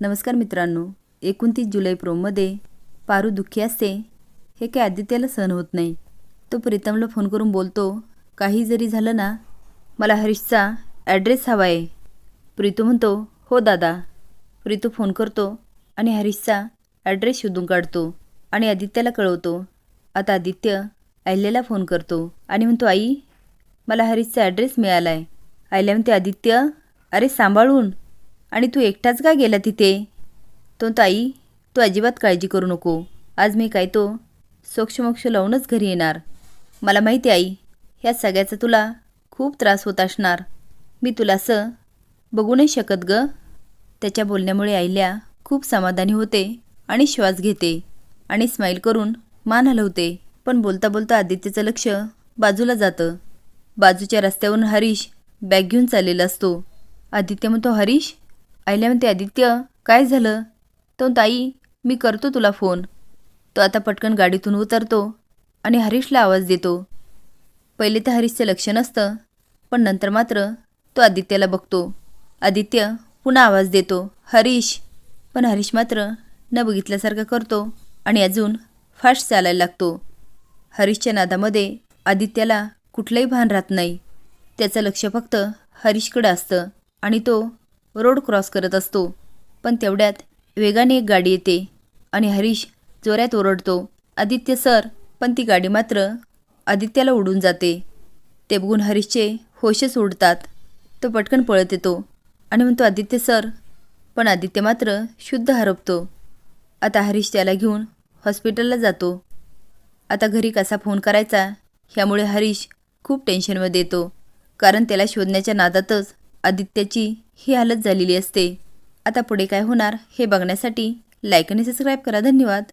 नमस्कार मित्रांनो एकोणतीस जुलै प्रोमध्ये पारू दुःखी असते हे काय आदित्याला सहन होत नाही. तो प्रीतमला फोन करून बोलतो काही जरी झालं ना मला हरीशचा ॲड्रेस हवा आहे प्रीतू म्हणतो हो दादा. प्रीतू फोन करतो आणि हरीशचा ॲड्रेस शोधून काढतो आणि आदित्याला कळवतो. आता आदित्य आयल्याला फोन करतो आणि म्हणतो आई मला हरीशचा ॲड्रेस मिळाला आहे आयल्या म्हणते आदित्य अरे सांभाळून आणि तू एकटाच का गेला तिथे? तो ताई तू अजिबात काळजी करू नको. आज मी काय तो सोक्षमोक्ष लावूनच घरी येणार. मला माहिती आई ह्या सगळ्याचा तुला खूप त्रास होत असणार. मी तुला असं बघू नाही शकत ग. त्याच्या बोलण्यामुळे आईल्या खूप समाधानी होते आणि श्वास घेते आणि स्माईल करून मान हलवते. पण बोलता बोलता आदित्यचं लक्ष बाजूला जातं. बाजूच्या रस्त्यावरून हरीश बॅग घेऊन चाललेला असतो. आदित्य म्हणतो हरीश आईला म्हणते आदित्य काय झालं? तो ताई मी करतो तुला फोन. तो आता पटकन गाडीतून उतरतो आणि हरीशला आवाज देतो. पहिले तर हरीशचं लक्ष नसतं पण नंतर मात्र तो आदित्याला बघतो. आदित्य पुन्हा आवाज देतो हरीश. पण हरीश मात्र न बघितल्यासारखं करतो आणि अजून फास्ट चालायला लागतो. हरीशच्या नादामध्ये आदित्याला कुठलंही भान राहत नाही. त्याचं लक्ष फक्त हरीशकडं असतं आणि तो रोड क्रॉस करत असतो. पण तेवढ्यात वेगाने एक गाडी येते आणि हरीश जोऱ्यात ओरडतो आदित्य सर. पण ती गाडी मात्र आदित्याला उडून जाते. ते बघून हरीशचे होशच उडतात. तो पटकन पळत येतो आणि म्हणतो आदित्य सर. पण आदित्य मात्र शुद्ध हरपतो. आता हरीश त्याला घेऊन हॉस्पिटलला जातो. आता घरी कसा फोन करायचा ह्यामुळे हरीश खूप टेन्शनमध्ये येतो. कारण त्याला शोधण्याच्या नादातच आदित्याची ही हालत झालेली असते. आता पुढे काय होणार हे बघण्यासाठी लाईक आणि सबस्क्राईब करा. धन्यवाद.